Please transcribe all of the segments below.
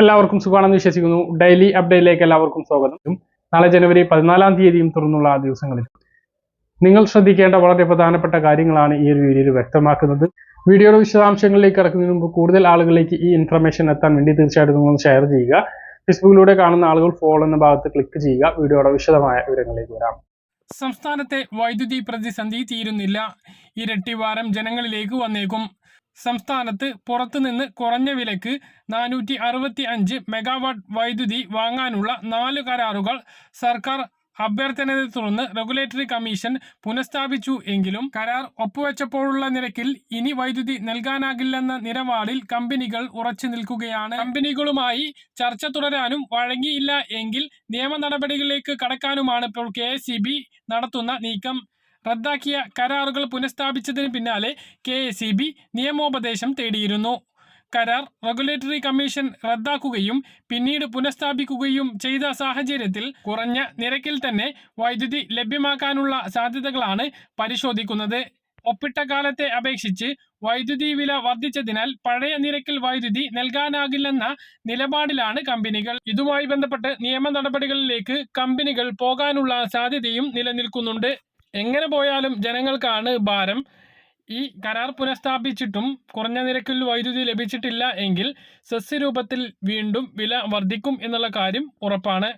എല്ലാവർക്കും സുഖമാണെന്ന് വിശ്വസിക്കുന്നു. ഡെയിലി അപ്ഡേറ്റിലേക്ക് എല്ലാവർക്കും സ്വാഗതം. നാളെ ജനുവരി പതിനാലാം തീയതിയും തുറന്നുള്ള ആ ദിവസങ്ങളിൽ നിങ്ങൾ ശ്രദ്ധിക്കേണ്ട വളരെ പ്രധാനപ്പെട്ട കാര്യങ്ങളാണ് ഈ ഒരു വീഡിയോയിൽ വ്യക്തമാക്കുന്നത്. വീഡിയോയുടെ വിശദാംശങ്ങളിലേക്ക് ഇറക്കുന്നതിന് മുമ്പ് കൂടുതൽ ആളുകളിലേക്ക് ഈ ഇൻഫർമേഷൻ എത്താൻ വേണ്ടി തീർച്ചയായിട്ടും നിങ്ങൾ ഷെയർ ചെയ്യുക. ഫേസ്ബുക്കിലൂടെ കാണുന്ന ആളുകൾ ഫോളോ എന്ന ഭാഗത്ത് ക്ലിക്ക് ചെയ്യുക. വീഡിയോയുടെ വിശദമായ വിവരങ്ങളിലേക്ക് വരാം. സംസ്ഥാനത്തെ വൈദ്യുതി പ്രതിസന്ധി തീരുന്നില്ല. ഇരട്ടി വാരം ജനങ്ങളിലേക്ക് വന്നേക്കും. സംസ്ഥാനത്ത് പുറത്തുനിന്ന് കുറഞ്ഞ വിലക്ക് നാനൂറ്റി അറുപത്തി അഞ്ച് മെഗാവാട്ട് വൈദ്യുതി വാങ്ങാനുള്ള നാല് കരാറുകൾ സർക്കാർ അഭ്യർത്ഥനയെ തുടർന്ന് റെഗുലേറ്ററി കമ്മീഷൻ പുനഃസ്ഥാപിച്ചു എങ്കിലും കരാർ ഒപ്പുവെച്ചപ്പോഴുള്ള നിരക്കിൽ ഇനി വൈദ്യുതി നൽകാനാകില്ലെന്ന നിലപാടിൽ കമ്പനികൾ ഉറച്ചു നിൽക്കുകയാണ്. കമ്പനികളുമായി ചർച്ച തുടരാനും വഴങ്ങിയില്ല എങ്കിൽ നിയമ നടപടികളിലേക്ക് കടക്കാനുമാണ് ഇപ്പോൾ കെ നടത്തുന്ന നീക്കം. റദ്ദാക്കിയ കരാറുകൾ പുനഃസ്ഥാപിച്ചതിന് പിന്നാലെ കെ നിയമോപദേശം തേടിയിരുന്നു. കരാർ റെഗുലേറ്ററി കമ്മീഷൻ റദ്ദാക്കുകയും പിന്നീട് പുനഃസ്ഥാപിക്കുകയും ചെയ്ത സാഹചര്യത്തിൽ കുറഞ്ഞ നിരക്കിൽ തന്നെ വൈദ്യുതി ലഭ്യമാക്കാനുള്ള സാധ്യതകളാണ് പരിശോധിക്കുന്നത്. ഒപ്പിട്ട കാലത്തെ അപേക്ഷിച്ച് വൈദ്യുതി വില വർദ്ധിച്ചതിനാൽ പഴയ നിരക്കിൽ വൈദ്യുതി നൽകാനാകില്ലെന്ന നിലപാടിലാണ് കമ്പനികൾ. ഇതുമായി ബന്ധപ്പെട്ട് നിയമ നടപടികളിലേക്ക് കമ്പനികൾ പോകാനുള്ള സാധ്യതയും നിലനിൽക്കുന്നുണ്ട്. എങ്ങനെ പോയാലും ജനങ്ങൾക്കാണ് ഭാരം. ഈ കരാർ പുനഃസ്ഥാപിച്ചിട്ടും കുറഞ്ഞ നിരക്കിൽ വൈദ്യുതി ലഭിച്ചിട്ടില്ല എങ്കിൽ സസ്യരൂപത്തിൽ വീണ്ടും വില വർദ്ധിക്കും എന്നുള്ള കാര്യം ഉറപ്പാണ്.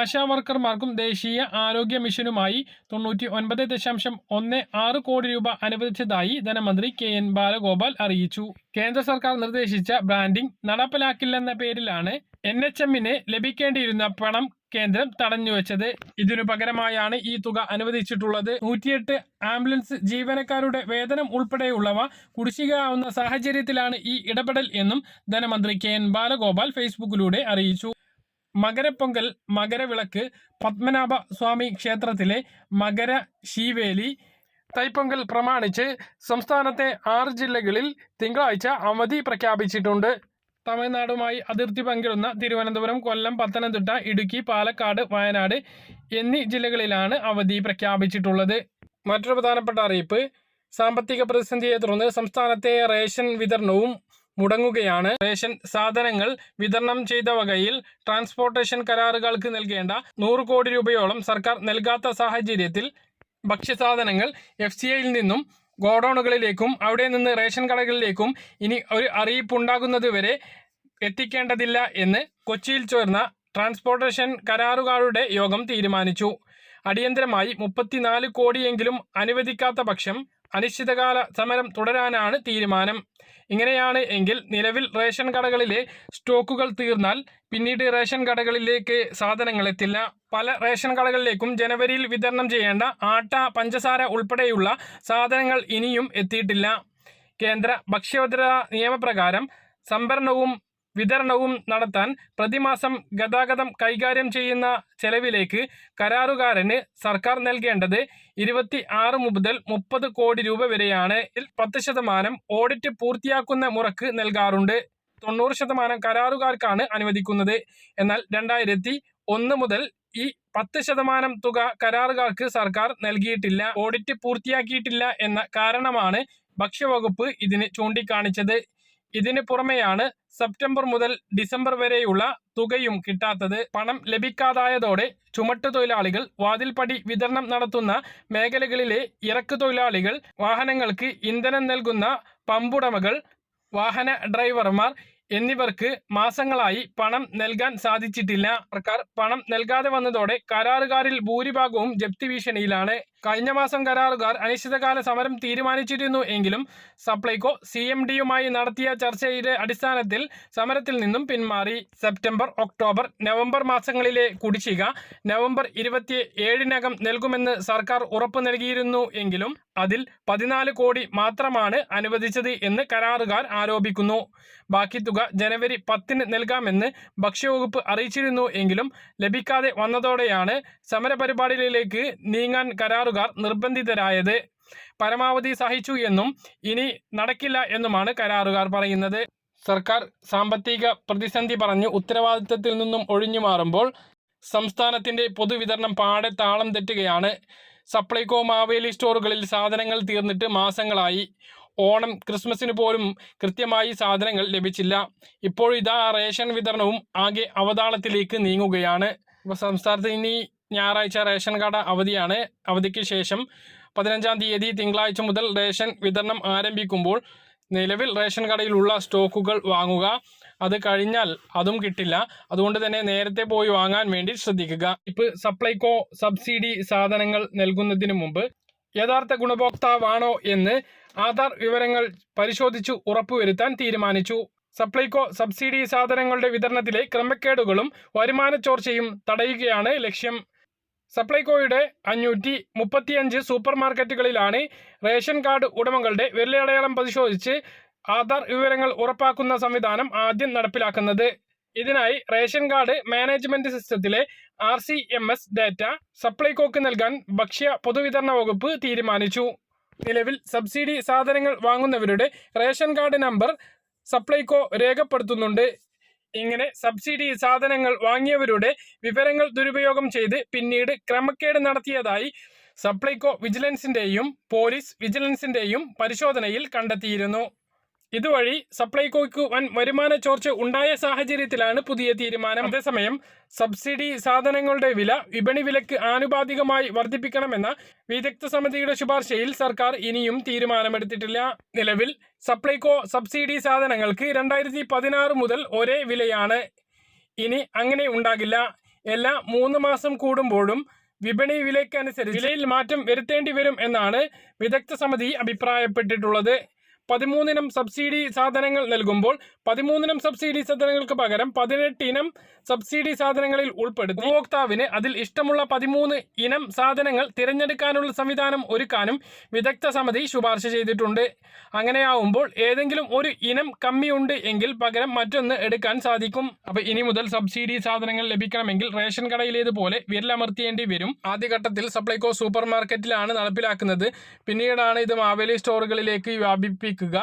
ആശാ വർക്കർമാർക്കും ദേശീയ ആരോഗ്യ മിഷനുമായി തൊണ്ണൂറ്റി ഒൻപത് ദശാംശം ഒന്ന് ആറ് കോടി രൂപ അനുവദിച്ചതായി ധനമന്ത്രി കെ എൻ ബാലഗോപാൽ അറിയിച്ചു. കേന്ദ്ര സർക്കാർ നിർദ്ദേശിച്ച ബ്രാൻഡിംഗ് നടപ്പിലാക്കില്ലെന്ന പേരിലാണ് എൻ എച്ച് എമ്മിന് ലഭിക്കേണ്ടിയിരുന്ന പണം കേന്ദ്രം തടഞ്ഞുവെച്ചത്. ഇതിനു പകരമായാണ് ഈ തുക അനുവദിച്ചിട്ടുള്ളത്. നൂറ്റിയെട്ട് ആംബുലൻസ് ജീവനക്കാരുടെ വേതനം ഉൾപ്പെടെയുള്ളവ കുടിശ്ശികയാവുന്ന സാഹചര്യത്തിലാണ് ഈ ഇടപെടൽ എന്നും ധനമന്ത്രി കെ എൻ ബാലഗോപാൽ ഫേസ്ബുക്കിലൂടെ അറിയിച്ചു. മകരപ്പൊങ്കൽ മകരവിളക്ക് പത്മനാഭ സ്വാമി ക്ഷേത്രത്തിലെ മകര ശീവേലി തൈപ്പൊങ്കൽ പ്രമാണിച്ച് സംസ്ഥാനത്തെ ആറ് ജില്ലകളിൽ തിങ്കളാഴ്ച അവധി പ്രഖ്യാപിച്ചിട്ടുണ്ട്. തമിഴ്നാടുമായി അതിർത്തി പങ്കിടുന്ന തിരുവനന്തപുരം കൊല്ലം പത്തനംതിട്ട ഇടുക്കി പാലക്കാട് വയനാട് എന്നീ ജില്ലകളിലാണ് അവധി പ്രഖ്യാപിച്ചിട്ടുള്ളത്. മറ്റൊരു പ്രധാനപ്പെട്ട അറിയിപ്പ് സാമ്പത്തിക പ്രതിസന്ധിയെ തുടർന്ന് സംസ്ഥാനത്തെ റേഷൻ വിതരണവും മുടങ്ങുകയാണ്. റേഷൻ സാധനങ്ങൾ വിതരണം ചെയ്ത വകയിൽ ട്രാൻസ്പോർട്ടേഷൻ കരാറുകൾക്ക് നൽകേണ്ട നൂറ് കോടി രൂപയോളം സർക്കാർ നൽകാത്ത സാഹചര്യത്തിൽ ഭക്ഷ്യസാധനങ്ങൾ എഫ് സി ഐയിൽ നിന്നും ഗോഡൌണുകളിലേക്കും അവിടെ നിന്ന് റേഷൻ കടകളിലേക്കും ഇനി ഒരു അറിയിപ്പുണ്ടാകുന്നത് വരെ എത്തിക്കേണ്ടതില്ല എന്ന് കൊച്ചിയിൽ ചേർന്ന ട്രാൻസ്പോർട്ടേഷൻ കരാറുകാരുടെ യോഗം തീരുമാനിച്ചു. അടിയന്തരമായി മുപ്പത്തിനാല് കോടിയെങ്കിലും അനുവദിക്കാത്ത പക്ഷം അനിശ്ചിതകാല സമരം തുടരാനാണ് തീരുമാനം. ഇങ്ങനെയാണ് എങ്കിൽ നിലവിൽ റേഷൻ കടകളിലെ സ്റ്റോക്കുകൾ തീർന്നാൽ പിന്നീട് റേഷൻ കടകളിലേക്ക് സാധനങ്ങൾ എത്തില്ല. പല റേഷൻ കടകളിലേക്കും ജനുവരിയിൽ വിതരണം ചെയ്യേണ്ട ആട്ട പഞ്ചസാര ഉൾപ്പെടെയുള്ള സാധനങ്ങൾ ഇനിയും എത്തിയിട്ടില്ല. കേന്ദ്ര ഭക്ഷ്യഭദ്രതാ നിയമപ്രകാരം സംഭരണവും വിതരണവും നടത്താൻ പ്രതിമാസം ഗതാഗതം കൈകാര്യം ചെയ്യുന്ന ചെലവിലേക്ക് കരാറുകാരന് സർക്കാർ നൽകേണ്ടത് ഇരുപത്തി ആറ് മുതൽ മുപ്പത് കോടി രൂപ വരെയാണ്. പത്ത് ശതമാനം ഓഡിറ്റ് പൂർത്തിയാക്കുന്ന മുറക്ക് നൽകാറുണ്ട്. തൊണ്ണൂറ് ശതമാനം കരാറുകാർക്കാണ് അനുവദിക്കുന്നത്. എന്നാൽ രണ്ടായിരത്തി ഒന്ന് മുതൽ ഈ പത്ത് ശതമാനം തുക കരാറുകാർക്ക് സർക്കാർ നൽകിയിട്ടില്ല. ഓഡിറ്റ് പൂർത്തിയാക്കിയിട്ടില്ല എന്ന കാരണമാണ് ഭക്ഷ്യവകുപ്പ് ഇതിന് ചൂണ്ടിക്കാണിച്ചത്. ഇതിന് പുറമെയാണ് സെപ്റ്റംബർ മുതൽ ഡിസംബർ വരെയുള്ള തുകയും കിട്ടാത്തത്. പണം ലഭിക്കാതായതോടെ ചുമട്ടു തൊഴിലാളികൾ വാതിൽപ്പടി വിതരണം നടത്തുന്ന മേഖലകളിലെ ഇറക്കു തൊഴിലാളികൾ വാഹനങ്ങൾക്ക് ഇന്ധനം നൽകുന്ന പമ്പുടമകൾ വാഹന ഡ്രൈവർമാർ എന്നിവർക്ക് മാസങ്ങളായി പണം നൽകാൻ സാധിച്ചിട്ടില്ല. സർക്കാർ പണം നൽകാതെ വന്നതോടെ കരാറുകാരിൽ ഭൂരിഭാഗവും ജപ്തി ഭീഷണിയിലാണ്. കഴിഞ്ഞ മാസം കരാറുകാർ അനിശ്ചിതകാല സമരം തീരുമാനിച്ചിരുന്നു എങ്കിലും സപ്ലൈകോ സി എം ഡിയുമായി നടത്തിയ ചർച്ചയുടെ അടിസ്ഥാനത്തിൽ സമരത്തിൽ നിന്നും പിന്മാറി. സെപ്റ്റംബർ ഒക്ടോബർ നവംബർ മാസങ്ങളിലെ കുടിശ്ശിക നവംബർ ഇരുപത്തി ഏഴിനകം നൽകുമെന്ന് സർക്കാർ ഉറപ്പു നൽകിയിരുന്നു എങ്കിലും അതിൽ പതിനാല് കോടി മാത്രമാണ് അനുവദിച്ചത് എന്ന് കരാറുകാർ ആരോപിക്കുന്നു. ബാക്കി തുക ജനുവരി പത്തിന് നൽകാമെന്ന് ഭക്ഷ്യവകുപ്പ് അറിയിച്ചിരുന്നു എങ്കിലും ലഭിക്കാതെ വന്നതോടെയാണ് സമരപരിപാടികളിലേക്ക് നീങ്ങാൻ കരാറുകാർ നിർബന്ധിതരായത് പരമാവധി സഹിച്ചു എന്നും ഇനി നടക്കില്ല എന്നുമാണ് കരാറുകാർ പറയുന്നത്. സർക്കാർ സാമ്പത്തിക പ്രതിസന്ധി പറഞ്ഞു ഉത്തരവാദിത്തത്തിൽ നിന്നും ഒഴിഞ്ഞു മാറുമ്പോൾ സംസ്ഥാനത്തിന്റെ പൊതുവിതരണം പാടെ താളം തെറ്റുകയാണ്. സപ്ലൈകോ മാവേലി സ്റ്റോറുകളിൽ സാധനങ്ങൾ തീർന്നിട്ട് മാസങ്ങളായി. ഓണം ക്രിസ്മസിന് പോലും കൃത്യമായി സാധനങ്ങൾ ലഭിച്ചില്ല. ഇപ്പോഴിതാ റേഷൻ വിതരണവും ആകെ അവതാളത്തിലേക്ക് നീങ്ങുകയാണ്. ഇപ്പോൾ സംസ്ഥാനത്ത് ഇനി ഞായറാഴ്ച റേഷൻ കട അവധിയാണ്. അവധിക്ക് ശേഷം പതിനഞ്ചാം തീയതി തിങ്കളാഴ്ച മുതൽ റേഷൻ വിതരണം ആരംഭിക്കുമ്പോൾ നിലവിൽ റേഷൻ കടയിലുള്ള സ്റ്റോക്കുകൾ വാങ്ങുക. അത് കഴിഞ്ഞാൽ അതും കിട്ടില്ല. അതുകൊണ്ട് തന്നെ നേരത്തെ പോയി വാങ്ങാൻ വേണ്ടി ശ്രദ്ധിക്കുക. ഇപ്പൊ സപ്ലൈകോ സബ്സിഡി സാധനങ്ങൾ നൽകുന്നതിന് മുമ്പ് യഥാർത്ഥ ഗുണഭോക്താവാണോ എന്ന് ആധാർ വിവരങ്ങൾ പരിശോധിച്ചു ഉറപ്പുവരുത്താൻ തീരുമാനിച്ചു. സപ്ലൈകോ സബ്സിഡി സാധനങ്ങളുടെ വിതരണത്തിലെ ക്രമക്കേടുകളും വരുമാന ചോർച്ചയും തടയുകയാണ് ലക്ഷ്യം. സപ്ലൈകോയുടെ അഞ്ഞൂറ്റി മുപ്പത്തിയഞ്ച് സൂപ്പർ മാർക്കറ്റുകളിലാണ് റേഷൻ കാർഡ് ഉടമകളുടെ വിരലടയാളം പരിശോധിച്ച് ആധാർ വിവരങ്ങൾ ഉറപ്പാക്കുന്ന സംവിധാനം ആദ്യം നടപ്പിലാക്കുന്നത്. ഇതിനായി റേഷൻ കാർഡ് മാനേജ്മെന്റ് സിസ്റ്റത്തിലെ R C M S data സപ്ലൈകോക്ക് നൽകാൻ ഭക്ഷ്യ പൊതുവിതരണ വകുപ്പ് തീരുമാനിച്ചു. നിലവിൽ സബ്സിഡി സാധനങ്ങൾ വാങ്ങുന്നവരുടെ റേഷൻ കാർഡ് നമ്പർ സപ്ലൈകോ രേഖപ്പെടുത്തുന്നുണ്ട്. ഇങ്ങനെ സബ്സിഡി സാധനങ്ങൾ വാങ്ങിയവരുടെ വിവരങ്ങൾ ദുരുപയോഗം ചെയ്ത് പിന്നീട് ക്രമക്കേട് നടത്തിയതായി സപ്ലൈകോ വിജിലൻസിന്റെയും പോലീസ് വിജിലൻസിന്റെയും പരിശോധനയിൽ കണ്ടെത്തിയിരുന്നു. ഇതുവഴി സപ്ലൈകോയ്ക്ക് വൻ വരുമാന ചോർച്ച ഉണ്ടായ സാഹചര്യത്തിലാണ് പുതിയ തീരുമാനം. അതേസമയം സബ്സിഡി സാധനങ്ങളുടെ വില വിപണി വിലക്ക് ആനുപാതികമായി വർദ്ധിപ്പിക്കണമെന്ന വിദഗ്ധ സമിതിയുടെ ശുപാർശയിൽ സർക്കാർ ഇനിയും തീരുമാനമെടുത്തിട്ടില്ല. നിലവിൽ സപ്ലൈകോ സബ്സിഡി സാധനങ്ങൾക്ക് രണ്ടായിരത്തി പതിനാറ് മുതൽ ഒരേ വിലയാണ്. ഇനി അങ്ങനെ ഉണ്ടാകില്ല. എല്ലാ മൂന്ന് മാസം കൂടുമ്പോഴും വിപണി വിലയ്ക്കനുസരിച്ച് വിലയിൽ മാറ്റം വരുത്തേണ്ടി വരും എന്നാണ് വിദഗ്ധ സമിതി അഭിപ്രായപ്പെട്ടിട്ടുള്ളത്. പതിമൂന്നിനം സബ്സിഡി സാധനങ്ങൾ നൽകുമ്പോൾ പതിമൂന്നിനം സബ്സിഡി സാധനങ്ങൾക്ക് പകരം പതിനെട്ടിനം സബ്സിഡി സാധനങ്ങളിൽ ഉൾപ്പെടുത്തി ഉപഭോക്താവിന് അതിൽ ഇഷ്ടമുള്ള പതിമൂന്ന് ഇനം സാധനങ്ങൾ തിരഞ്ഞെടുക്കാനുള്ള സംവിധാനം ഒരുക്കാനും വിദഗ്ധ സമിതി ശുപാർശ ചെയ്തിട്ടുണ്ട്. അങ്ങനെയാവുമ്പോൾ ഏതെങ്കിലും ഒരു ഇനം കമ്മിയുണ്ട് എങ്കിൽ പകരം മറ്റൊന്ന് എടുക്കാൻ സാധിക്കും. അപ്പൊ ഇനി മുതൽ സബ്സിഡി സാധനങ്ങൾ ലഭിക്കണമെങ്കിൽ റേഷൻ കടയിലേതുപോലെ വിരലമർത്തിയേണ്ടി വരും. ആദ്യഘട്ടത്തിൽ സപ്ലൈകോ സൂപ്പർ മാർക്കറ്റിലാണ് നടപ്പിലാക്കുന്നത്. പിന്നീടാണ് ഇത് മാവേലി സ്റ്റോറുകളിലേക്ക് വ്യാപിപ്പിക്കുക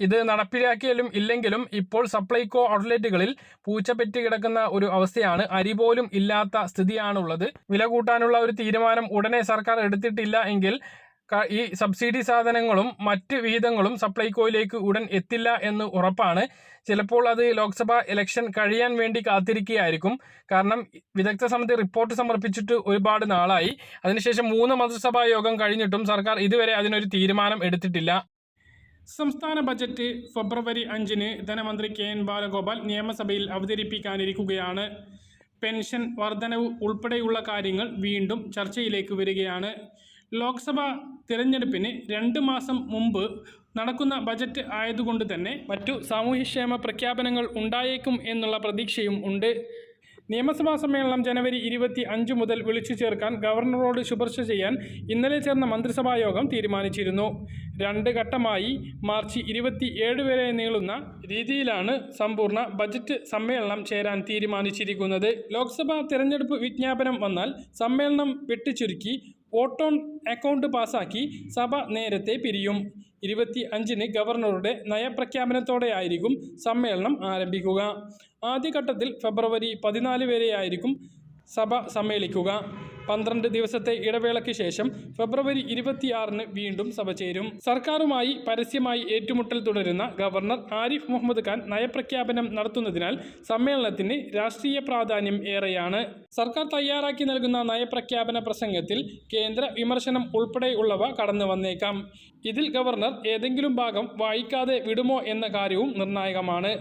ഇത് നടപ്പിലാക്കിയാലും ഇല്ലെങ്കിലും ഇപ്പോൾ സപ്ലൈകോ ഔട്ട്ലെറ്റുകളിൽ പൂച്ചപ്പെറ്റ് കിടക്കുന്ന ഒരു അവസ്ഥയാണ്. അരി പോലും ഇല്ലാത്ത സ്ഥിതിയാണുള്ളത്. വില കൂട്ടാനുള്ള ഒരു തീരുമാനം ഉടനെ സർക്കാർ എടുത്തിട്ടില്ല എങ്കിൽ ഈ സബ്സിഡി സാധനങ്ങളും മറ്റ് വിഹിതങ്ങളും സപ്ലൈകോയിലേക്ക് ഉടൻ എത്തില്ല എന്ന് ഉറപ്പാണ്. ചിലപ്പോൾ അത് ലോക്സഭ ഇലക്ഷൻ കഴിയാൻ വേണ്ടി കാത്തിരിക്കുകയായിരിക്കും. കാരണം വിദഗ്ധ സമിതി റിപ്പോർട്ട് സമർപ്പിച്ചിട്ട് ഒരുപാട് നാളായി. അതിനുശേഷം മൂന്ന് മന്ത്രിസഭാ യോഗം കഴിഞ്ഞിട്ടും സർക്കാർ ഇതുവരെ അതിനൊരു തീരുമാനം എടുത്തിട്ടില്ല. സംസ്ഥാന ബജറ്റ് ഫെബ്രുവരി അഞ്ചിന് ധനമന്ത്രി കെ എൻ ബാലഗോപാൽ നിയമസഭയിൽ അവതരിപ്പിക്കാനിരിക്കുകയാണ്. പെൻഷൻ വർധനവ് ഉൾപ്പെടെയുള്ള കാര്യങ്ങൾ വീണ്ടും ചർച്ചയിലേക്ക് വരികയാണ്. ലോക്സഭ തിരഞ്ഞെടുപ്പിന് രണ്ട് മാസം മുമ്പ് നടക്കുന്ന ബജറ്റ് ആയതുകൊണ്ട് തന്നെ മറ്റു സാമൂഹ്യക്ഷേമ പ്രഖ്യാപനങ്ങൾ ഉണ്ടായേക്കും എന്നുള്ള പ്രതീക്ഷയും ഉണ്ട്. നിയമസഭാ സമ്മേളനം ജനുവരി ഇരുപത്തി അഞ്ച് മുതൽ വിളിച്ചു ചേർക്കാൻ ഗവർണറോട് ശുപാർശ ചെയ്യാൻ ഇന്നലെ ചേർന്ന മന്ത്രിസഭാ യോഗം തീരുമാനിച്ചിരുന്നു. രണ്ട് ഘട്ടമായി മാർച്ച് ഇരുപത്തി ഏഴ് വരെ നീളുന്ന രീതിയിലാണ് സമ്പൂർണ ബജറ്റ് സമ്മേളനം ചേരാൻ തീരുമാനിച്ചിരിക്കുന്നത്. ലോക്സഭാ തിരഞ്ഞെടുപ്പ് വിജ്ഞാപനം വന്നാൽ സമ്മേളനം വെട്ടിച്ചുരുക്കി വോട്ട് ഓൺ അക്കൗണ്ട് പാസാക്കി സഭ നേരത്തെ പിരിയും. ഇരുപത്തി അഞ്ചിന് ഗവർണറുടെ നയപ്രഖ്യാപനത്തോടെയായിരിക്കും സമ്മേളനം ആരംഭിക്കുക. ആദ്യഘട്ടത്തിൽ ഫെബ്രുവരി പതിനാല് വരെയായിരിക്കും സഭ സമ്മേളിക്കുക. പന്ത്രണ്ട് ദിവസത്തെ ഇടവേളയ്ക്ക് ശേഷം ഫെബ്രുവരി ഇരുപത്തിയാറിന് വീണ്ടും സഭ ചേരും. സർക്കാരുമായി പരസ്യമായി ഏറ്റുമുട്ടൽ തുടരുന്ന ഗവർണർ ആരിഫ് മുഹമ്മദ് ഖാൻ നയപ്രഖ്യാപനം നടത്തുന്നതിനാൽ സമ്മേളനത്തിന് രാഷ്ട്രീയ പ്രാധാന്യം ഏറെയാണ്. സർക്കാർ തയ്യാറാക്കി നൽകുന്ന നയപ്രഖ്യാപന പ്രസംഗത്തിൽ കേന്ദ്ര വിമർശനം ഉൾപ്പെടെയുള്ളവ കടന്നു വന്നേക്കാം. ഇതിൽ ഗവർണർ ഏതെങ്കിലും ഭാഗം വായിക്കാതെ വിടുമോ എന്ന കാര്യവും നിർണായകമാണ്.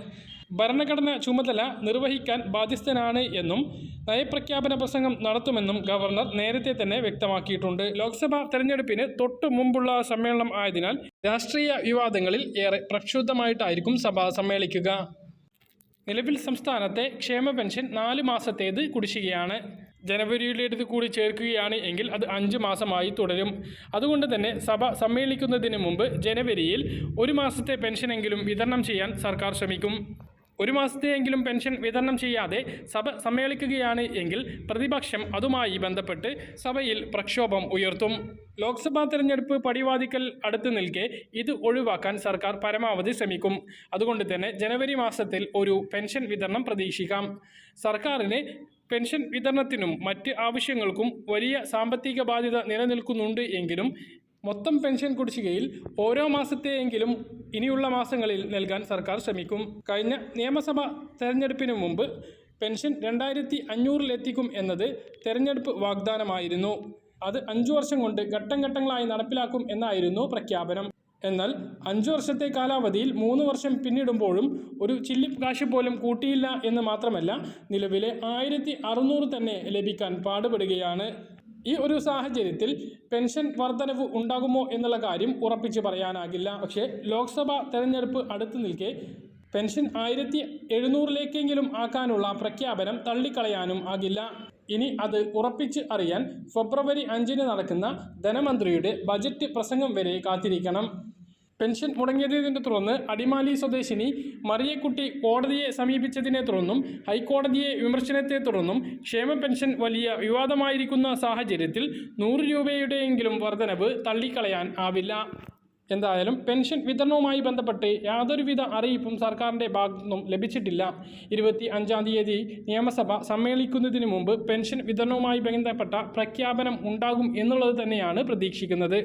ഭരണഘടന ചുമതല നിർവഹിക്കാൻ ബാധ്യസ്ഥനാണ് എന്നും നയപ്രഖ്യാപന പ്രസംഗം നടത്തുമെന്നും ഗവർണർ നേരത്തെ തന്നെ വ്യക്തമാക്കിയിട്ടുണ്ട്. ലോക്സഭാ തെരഞ്ഞെടുപ്പിന് തൊട്ടു മുമ്പുള്ള സമ്മേളനം ആയതിനാൽ രാഷ്ട്രീയ വിവാദങ്ങളിൽ ഏറെ പ്രക്ഷുബ്ധമായിട്ടായിരിക്കും സഭ സമ്മേളിക്കുക. നിലവിൽ സംസ്ഥാനത്തെ ക്ഷേമ പെൻഷൻ നാല് മാസത്തേത് കുടിശ്ശികയാണ്. ജനുവരിയിലേത് കൂടി ചേർക്കുകയാണ് എങ്കിൽ അത് അഞ്ച് മാസമായി തുടരും. അതുകൊണ്ട് തന്നെ സഭ സമ്മേളിക്കുന്നതിന് മുമ്പ് ജനുവരിയിൽ ഒരു മാസത്തെ പെൻഷനെങ്കിലും വിതരണം ചെയ്യാൻ സർക്കാർ ശ്രമിക്കും. ഒരു മാസത്തെയെങ്കിലും പെൻഷൻ വിതരണം ചെയ്യാതെ സഭ സമ്മേളിക്കുകയാണ് എങ്കിൽ പ്രതിപക്ഷം അതുമായി ബന്ധപ്പെട്ട് സഭയിൽ പ്രക്ഷോഭം ഉയർത്തും. ലോക്സഭാ തെരഞ്ഞെടുപ്പ് പടിവാതിക്കൽ അടുത്ത് നിൽക്കെ ഇത് ഒഴിവാക്കാൻ സർക്കാർ പരമാവധി ശ്രമിക്കും. അതുകൊണ്ട് തന്നെ ജനുവരി മാസത്തിൽ ഒരു പെൻഷൻ വിതരണം പ്രതീക്ഷിക്കാം. സർക്കാരിന് പെൻഷൻ വിതരണത്തിനും മറ്റ് ആവശ്യങ്ങൾക്കും വലിയ സാമ്പത്തിക ബാധ്യത നിലനിൽക്കുന്നുണ്ട് എങ്കിലും മൊത്തം പെൻഷൻ കുടിശ്ശികയിൽ ഓരോ മാസത്തെയെങ്കിലും ഇനിയുള്ള മാസങ്ങളിൽ നൽകാൻ സർക്കാർ ശ്രമിക്കും. കഴിഞ്ഞ നിയമസഭ തെരഞ്ഞെടുപ്പിന് മുമ്പ് പെൻഷൻ രണ്ടായിരത്തി അഞ്ഞൂറിലെത്തിക്കും എന്നത് തെരഞ്ഞെടുപ്പ് വാഗ്ദാനമായിരുന്നു. അത് അഞ്ചു വർഷം കൊണ്ട് ഘട്ടം ഘട്ടങ്ങളായി നടപ്പിലാക്കും എന്നായിരുന്നു പ്രഖ്യാപനം. എന്നാൽ അഞ്ചു വർഷത്തെ കാലാവധിയിൽ മൂന്ന് വർഷം പിന്നിടുമ്പോഴും ഒരു ചില്ലി കാശ് പോലും കൂട്ടിയില്ല എന്ന് മാത്രമല്ല നിലവിലെ ആയിരത്തി തന്നെ ലഭിക്കാൻ പാടുപെടുകയാണ്. ഈ ഒരു സാഹചര്യത്തിൽ പെൻഷൻ വർധനവ് ഉണ്ടാകുമോ എന്നുള്ള കാര്യം ഉറപ്പിച്ച് പറയാനാകില്ല. പക്ഷേ ലോക്സഭാ തെരഞ്ഞെടുപ്പ് അടുത്തു നിൽക്കെ പെൻഷൻ ആയിരത്തി എഴുന്നൂറിലേക്കെങ്കിലും ആക്കാനുള്ള പ്രഖ്യാപനം തള്ളിക്കളയാനും ആകില്ല. ഇനി അത് ഉറപ്പിച്ച് അറിയാൻ ഫെബ്രുവരി അഞ്ചിന് നടക്കുന്ന ധനമന്ത്രിയുടെ ബജറ്റ് പ്രസംഗം വരെ കാത്തിരിക്കണം. പെൻഷൻ മുടങ്ങിയതിനെ തുടർന്ന് അടിമാലി സ്വദേശിനി മറിയക്കുട്ടി കോടതിയെ സമീപിച്ചതിനെ തുടർന്നും ഹൈക്കോടതിയെ വിമർശനത്തെ തുടർന്നും ക്ഷേമ പെൻഷൻ വലിയ വിവാദമായിരിക്കുന്ന സാഹചര്യത്തിൽ നൂറ് രൂപയുടെയെങ്കിലും വർധനവ് തള്ളിക്കളയാൻ ആവില്ല. എന്തായാലും പെൻഷൻ വിതരണവുമായി ബന്ധപ്പെട്ട് യാതൊരുവിധ അറിയിപ്പും സർക്കാരിന്റെ ഭാഗത്തുനിന്നും ലഭിച്ചിട്ടില്ല. ഇരുപത്തി അഞ്ചാം തീയതി നിയമസഭ സമ്മേളിക്കുന്നതിന് മുമ്പ് പെൻഷൻ വിതരണവുമായി ബന്ധപ്പെട്ട പ്രഖ്യാപനം ഉണ്ടാകും എന്നുള്ളത് തന്നെയാണ് പ്രതീക്ഷിക്കുന്നത്.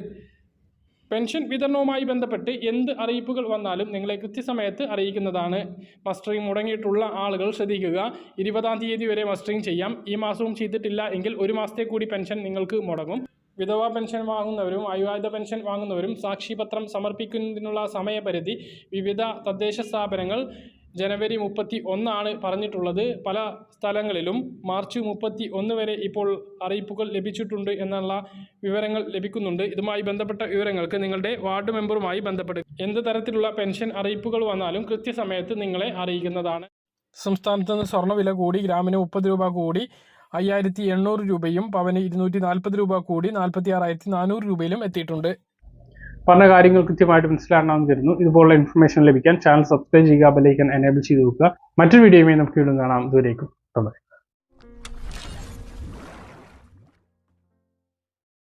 പെൻഷൻ വിതരണവുമായി ബന്ധപ്പെട്ട് എന്ത് അറിയിപ്പുകൾ വന്നാലും നിങ്ങളെ കൃത്യസമയത്ത് അറിയിക്കുന്നതാണ്. മസ്റ്ററിംഗ് മുടങ്ങിയിട്ടുള്ള ആളുകൾ ശ്രദ്ധിക്കുക. ഇരുപതാം തീയതി വരെ മസ്റ്ററിംഗ് ചെയ്യാം. ഈ മാസവും ചെയ്തിട്ടില്ല എങ്കിൽ ഒരു മാസത്തെ കൂടി പെൻഷൻ നിങ്ങൾക്ക് മുടങ്ങും. വിധവാ പെൻഷൻ വാങ്ങുന്നവരും അവിവാഹിത പെൻഷൻ വാങ്ങുന്നവരും സാക്ഷിപത്രം സമർപ്പിക്കുന്നതിനുള്ള സമയപരിധി വിവിധ തദ്ദേശ സ്ഥാപനങ്ങൾ ജനുവരി മുപ്പത്തി ഒന്നാണ് പറഞ്ഞിട്ടുള്ളത്. പല സ്ഥലങ്ങളിലും മാർച്ച് മുപ്പത്തി ഒന്ന് വരെ ഇപ്പോൾ അറിയിപ്പുകൾ ലഭിച്ചിട്ടുണ്ട് എന്നുള്ള വിവരങ്ങൾ ലഭിക്കുന്നുണ്ട്. ഇതുമായി ബന്ധപ്പെട്ട വിവരങ്ങൾക്ക് നിങ്ങളുടെ വാർഡ് മെമ്പറുമായി ബന്ധപ്പെടുക. എന്ത് തരത്തിലുള്ള പെൻഷൻ അറിയിപ്പുകൾ വന്നാലും കൃത്യസമയത്ത് നിങ്ങളെ അറിയിക്കുന്നതാണ്. സംസ്ഥാനത്ത് നിന്ന് സ്വർണവില കൂടി ഗ്രാമിന് മുപ്പത് രൂപ കൂടി അയ്യായിരത്തി എണ്ണൂറ് രൂപയും പവന് ഇരുന്നൂറ്റി നാൽപ്പത് രൂപ കൂടി നാൽപ്പത്തി ആറായിരത്തി നാനൂറ് രൂപയിലും എത്തിയിട്ടുണ്ട്. പറഞ്ഞ കാര്യങ്ങൾ കൃത്യമായിട്ട് മനസ്സിലാണെന്ന് തരുന്നു ഇതുപോലുള്ള ഇൻഫർമേഷൻ ലഭിക്കാൻ ചാനൽ സബ്സ്ക്രൈബ് ചെയ്യുക ബെലൈക്കൻ എനേബിൾ ചെയ്ത് വെക്കുക. മറ്റൊരു വീഡിയോയുമായി നമുക്ക് വീണ്ടും കാണാം. ദൂരേക്കും